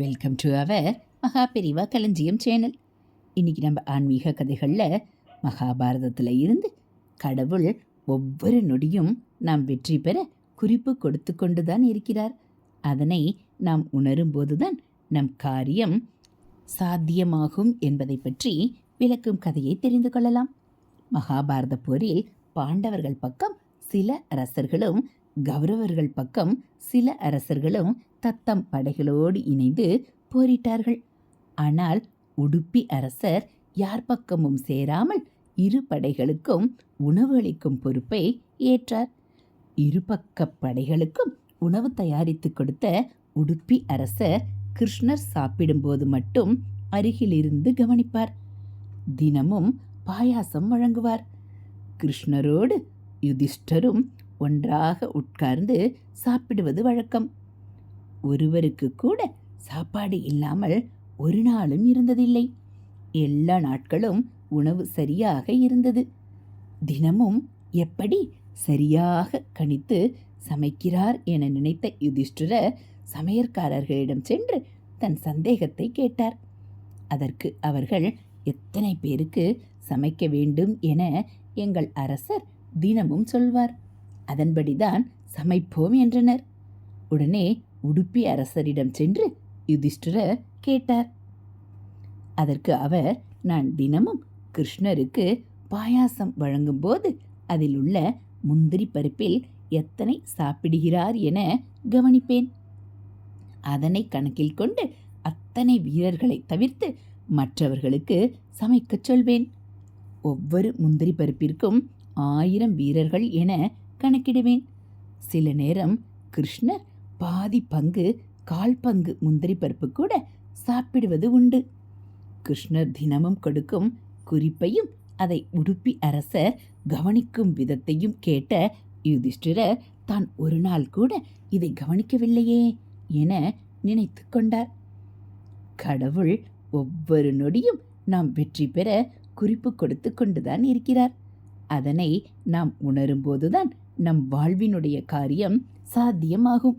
Welcome to our Maha Periyava களஞ்சியம் channel. இன்றைக்கி நம்ம ஆன்மீக கதைகளில் மகாபாரதத்தில் இருந்து கடவுள் ஒவ்வொரு நொடியும் நாம் வெற்றி பெற குறிப்பு கொடுத்து கொண்டு தான் இருக்கிறார். அதனை நாம் உணரும்போது தான் நம் காரியம் சாத்தியமாகும் என்பதை பற்றி விளக்கும் கதையை தெரிந்து கொள்ளலாம். மகாபாரத போரில் பாண்டவர்கள் பக்கம் சில அரசர்களும் கௌரவர்கள் பக்கம் சில அரசர்களும் தத்தம் படைகளோடு இணைந்து போரிட்டார்கள். ஆனால் உடுப்பி அரசர் யார் பக்கமும் சேராமல் இரு படைகளுக்கும் உணவு அளிக்கும் பொறுப்பை ஏற்றார். இருபக்க படைகளுக்கும் உணவு தயாரித்து கொடுத்த உடுப்பி அரசர் கிருஷ்ணர் சாப்பிடும்போது மட்டும் அருகிலிருந்து கவனிப்பார். தினமும் பாயாசம் வழங்குவார். கிருஷ்ணரோடு யுதிஷ்டரும் ஒன்றாக உட்கார்ந்து சாப்பிடுவது வழக்கம். ஒருவருக்கு கூட சாப்பாடு இல்லாமல் ஒரு நாளும் இருந்ததில்லை. எல்லா நாட்களும் உணவு சரியாக இருந்தது. தினமும் எப்படி சரியாக கணித்து சமைக்கிறார் என நினைத்த யுதிஷ்டிரர் சமையற்காரர்களிடம் சென்று தன் சந்தேகத்தை கேட்டார். அதற்கு அவர்கள் எத்தனை பேருக்கு சமைக்க வேண்டும் என எங்கள் அரசர் தினமும் சொல்வார். அதன்படிதான் சமைப்போம் என்றனர். உடனே உடுப்பி அரசரிடம் சென்று யுதிஷ்டிரர் கேட்டார். அதற்கு அவர் நான் தினமும் கிருஷ்ணருக்கு பாயாசம் வழங்கும்போது அதில் உள்ள முந்திரி பருப்பில் எத்தனை சாப்பிடுகிறார் என கவனிப்பேன். அதனை கணக்கில் கொண்டு அத்தனை வீரர்களை தவிர்த்து மற்றவர்களுக்கு சமைக்கச் சொல்வேன். ஒவ்வொரு முந்திரி பருப்பிற்கும் ஆயிரம் வீரர்கள் என கணக்கிடுவேன். சில நேரம் கிருஷ்ணர் பாதி பங்கு கால் பங்கு முந்திரி பருப்பு கூட சாப்பிடுவது உண்டு. கிருஷ்ணர் தினமும் கொடுக்கும் குறிப்பையும் அதை உடுப்பி அரசர் கவனிக்கும் விதத்தையும் கேட்ட யுதிஷ்டிரர் தான் ஒரு நாள் கூட இதை கவனிக்கவில்லையே என நினைத்து கொண்டார். கடவுள் ஒவ்வொரு நொடியும் நாம் வெற்றி பெற குறிப்பு கொடுத்து கொண்டுதான் இருக்கிறார். அதனை நாம் உணரும்போதுதான் நம் வாழ்வினுடைய காரியம் சாத்தியமாகும்.